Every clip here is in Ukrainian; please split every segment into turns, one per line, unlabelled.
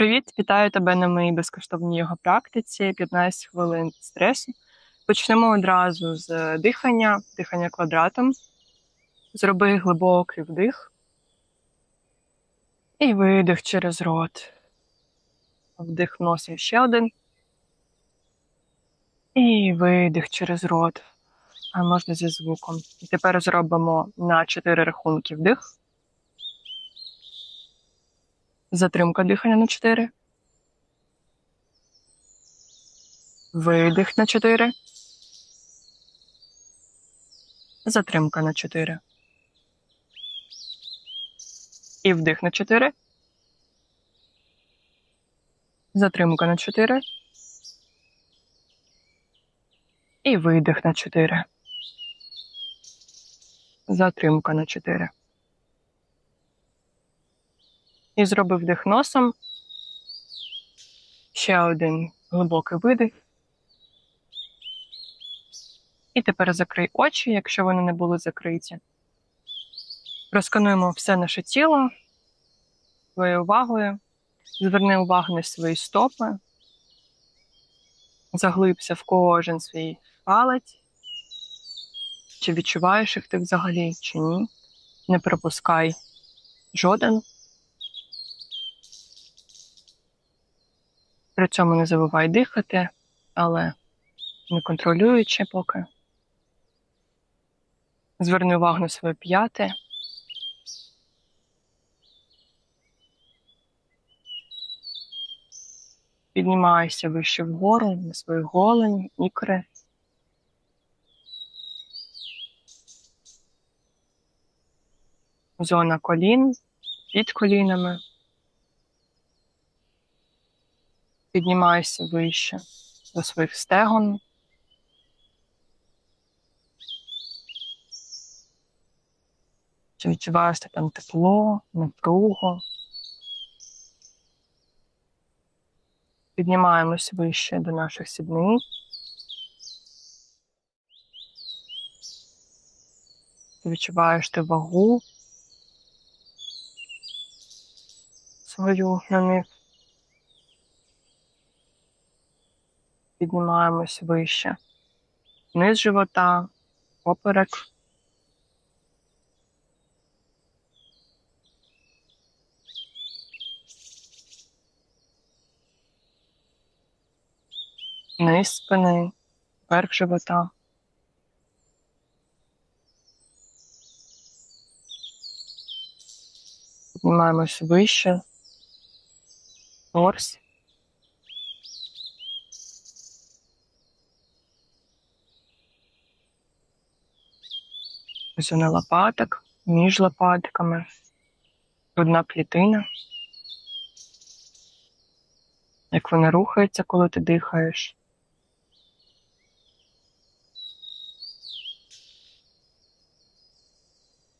Привіт, вітаю тебе на моїй безкоштовній його практиці. 15 хвилин стресу. Почнемо одразу з дихання, дихання квадратом. Зроби глибокий вдих. І видих через рот. Вдих носом ще один. І видих через рот. А можна зі звуком. І тепер зробимо на 4 рахунки вдих. Затримка дихання на 4. Видих на 4. Затримка на 4. І вдих на 4. Затримка на 4. І видих на 4. Затримка на 4. І зробив вдих носом. Ще один глибокий видих. І тепер закрий очі, якщо вони не були закриті. Розкануємо все наше тіло своєю увагою. Зверни увагу на свої стопи. Заглибся в кожен свій палець. Чи відчуваєш їх ти взагалі, чи ні. Не пропускай жоден. При цьому не забувай дихати, але не контролюючи поки. Зверни увагу на своє п'яте. Піднімайся вище вгору на свої голені, ікри. Зона колін під колінами. Піднімайся вище до своїх стегон. Чи відчуваєш там тепло, напругу? Піднімаємось вище до наших сідниць. Ти відчуваєш ти вагу свою на них. Піднімаємось вище. Низ живота, поперек. Низ спини, верх живота. Піднімаємось вище. Торс. Зона лопаток, між лопатками, грудна клітина. Як вона рухається, коли ти дихаєш.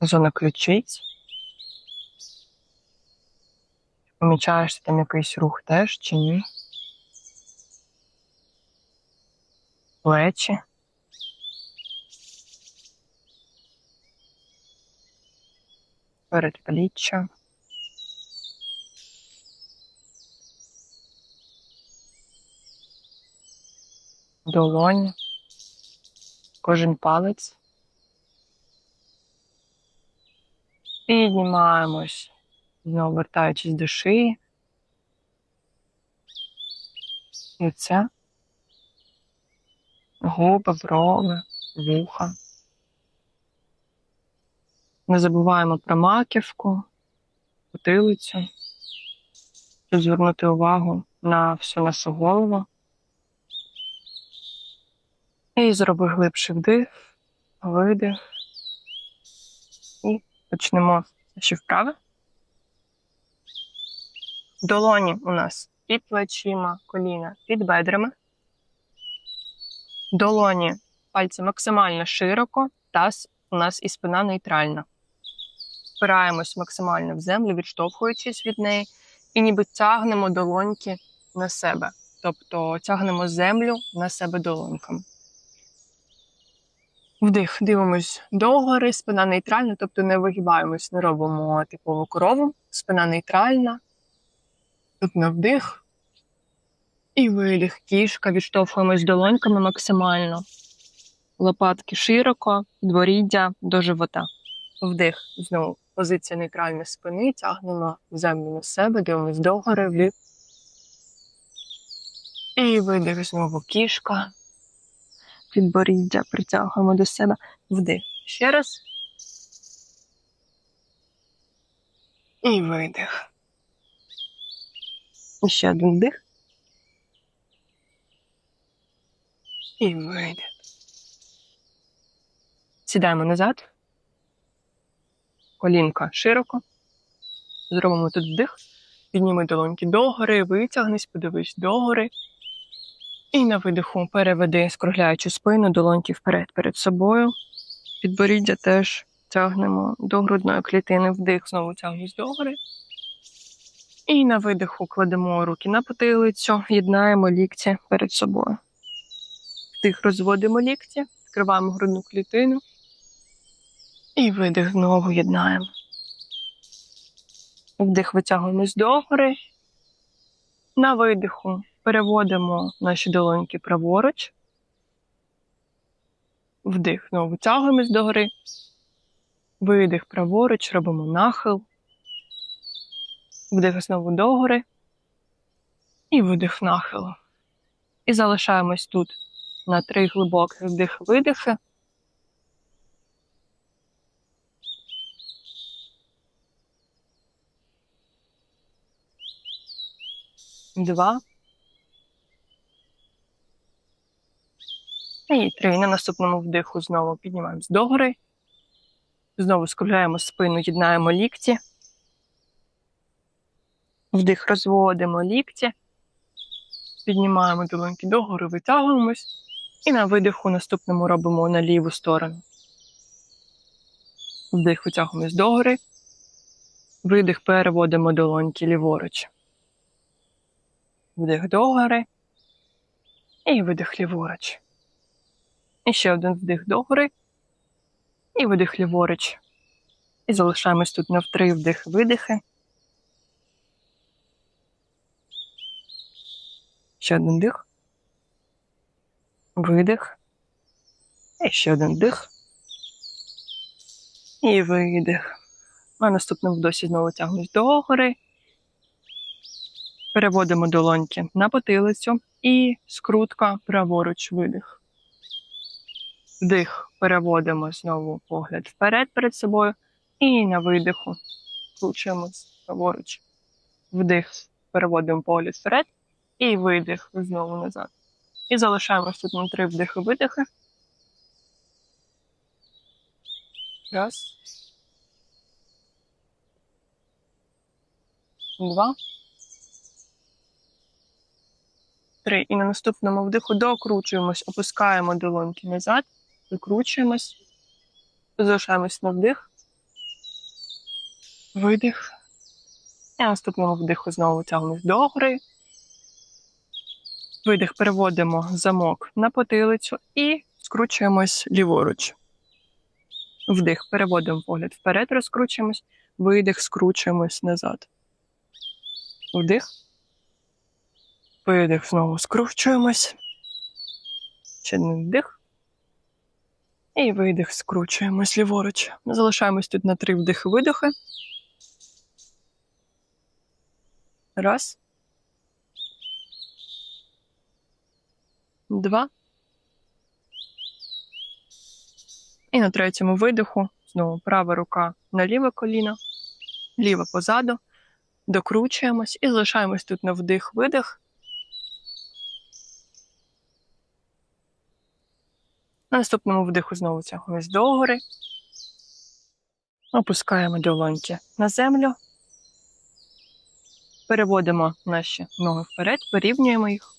Зона ключиць. Помічаєш там якийсь рух теж чи ні? Плечі. Передпліччя. Долонь. Кожен палець. Піднімаємось, знову вертаючись до шиї. Лице. Губи, брови, вуха. Не забуваємо про маківку, потилицю, щоб звернути увагу на всю нашу голову. І зроби глибший вдих, видих. І почнемо наші вправи. Долоні у нас під плечима, коліна під бедрами. Долоні пальці максимально широко, таз у нас і спина нейтральна. Впираємось максимально в землю, відштовхуючись від неї, і ніби тягнемо долоньки на себе. Тобто тягнемо землю на себе долоньками. Вдих, дивимось догори, спина нейтральна, тобто не вигибаємось, не робимо типову корову, спина нейтральна. Тут на вдих. І видих. Кішка. Відштовхуємось долоньками максимально. Лопатки широко, дворіддя до живота. Вдих. Знову позиція нейтральної спини. Тягнемо землю на себе, дивимось догори, вдих. І видих знову кішка. Підборіддя притягуємо до себе. Вдих. Ще раз. І видих. І ще один вдих. І видих. Сідаємо назад. Колінка широко. Зробимо тут вдих. Підніми долоньки догори, витягнись, подивись догори. І на видиху переведи, скругляючи спину, долоньки вперед перед собою. Підборіддя теж тягнемо до грудної клітини, вдих, знову тягнусь догори. І на видиху кладемо руки на потилицю, єднаємо лікті перед собою. Вдих, розводимо лікті, відкриваємо грудну клітину. І видих знову єднаємо. Вдих витягуємось догори. На видиху переводимо наші долоньки праворуч. Вдих, знову витягуємось догори. Видих праворуч, робимо нахил. Вдих знову догори. І видих нахилу. І залишаємось тут на три глибоких вдих-видихи. Два. І три. На наступному вдиху знову піднімаємось догори. Знову скругляємо спину, єднаємо лікті. Вдих розводимо лікті. Піднімаємо долоньки догори, витягуємось. І на видиху наступному робимо на ліву сторону. Вдих витягуємось догори. Видих переводимо долоньки ліворуч. Вдих догори. І видих ліворуч. І ще один вдих догори. І видих ліворуч. І залишаємось тут на три вдих видихи. Ще один дих. Видих. І ще один дих. І видих. На наступному вдосі знову тягнусь догори. Переводимо долоньки на потилицю і скрутка праворуч видих. Вдих, переводимо знову погляд вперед перед собою. І на видиху кручуємось праворуч. Вдих, переводимо погляд вперед. І видих знову назад. І залишаємось тут на три вдихи видихи. Раз. Два. Три. І на наступному вдиху докручуємось, опускаємо долоньки назад, викручуємось, залишаємось на вдих, видих. І на наступному вдиху знову тягнемось догори. Видих переводимо замок на потилицю і скручуємось ліворуч. Вдих, переводимо погляд вперед, розкручуємось, видих, скручуємось назад. Вдих. Видих, знову скручуємось. Ще один вдих. І видих, скручуємось ліворуч. Залишаємось тут на три вдихи видихи. Раз. Два. І на третьому видиху знову права рука на ліве коліно, ліва позаду. Докручуємось і залишаємось тут на вдих-видих. На наступному вдиху знову тягуємось догори. Опускаємо долоньки на землю. Переводимо наші ноги вперед, порівнюємо їх.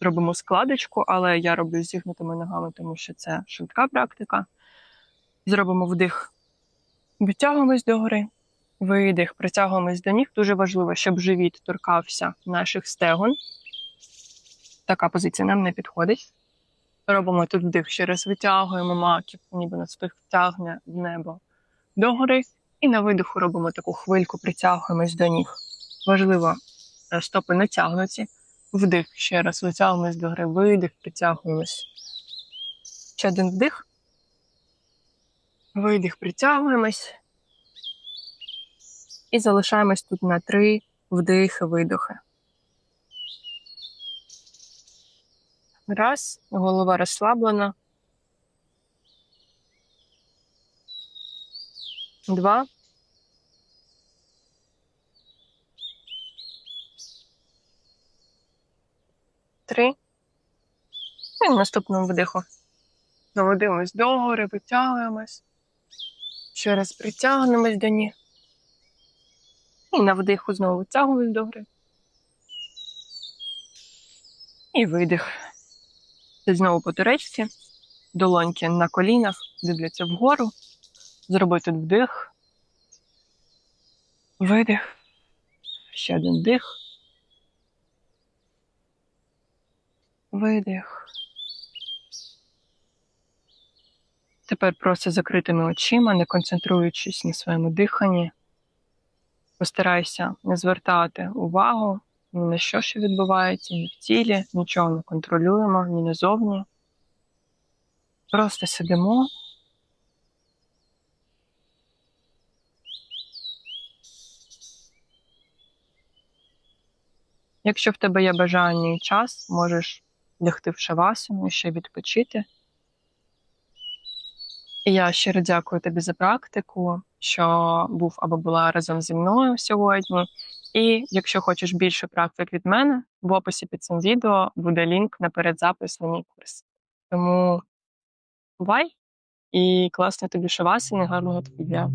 Робимо складочку, але я роблю зігнутими ногами, тому що це швидка практика. Зробимо вдих, відтягуємось догори, видих, притягуємось до ніг. Дуже важливо, щоб живіт торкався наших стегон. Така позиція нам не підходить. Робимо тут вдих, ще раз витягуємо маківку, ніби нас тягне в небо догори. І на видиху робимо таку хвильку, притягуємось до ніг. Важливо, е, стопи натягнуті. Вдих ще раз витягуємось до гри, видих, притягуємось. Ще один вдих. Видих, притягуємось. І залишаємось тут на три вдихи, Раз, голова розслаблена. Два. Три. І в наступному вдиху. Заводимось догори, витягуємось. Ще раз притягнемось до ніг. І на вдиху знову витягуємось догори. І видих. Це знову по туречці. Долоньки на колінах дивляться вгору. Зроби тут вдих. Видих. Ще один вдих. Видих. Тепер просто закритими очима, не концентруючись на своєму диханні. Постарайся не звертати увагу ні на що, що відбувається, ні в тілі, нічого не контролюємо, ні назовні. Просто сидимо. Якщо в тебе є бажання і час, можеш лягти в шавасану і ще відпочити. І я щиро дякую тобі за практику, що був або була разом зі мною сьогодні. І якщо хочеш більше практик від мене, в описі під цим відео буде лінк на передзапис на мій курс. Тому бувай і класно тобі шавасини, гарного тобі дня.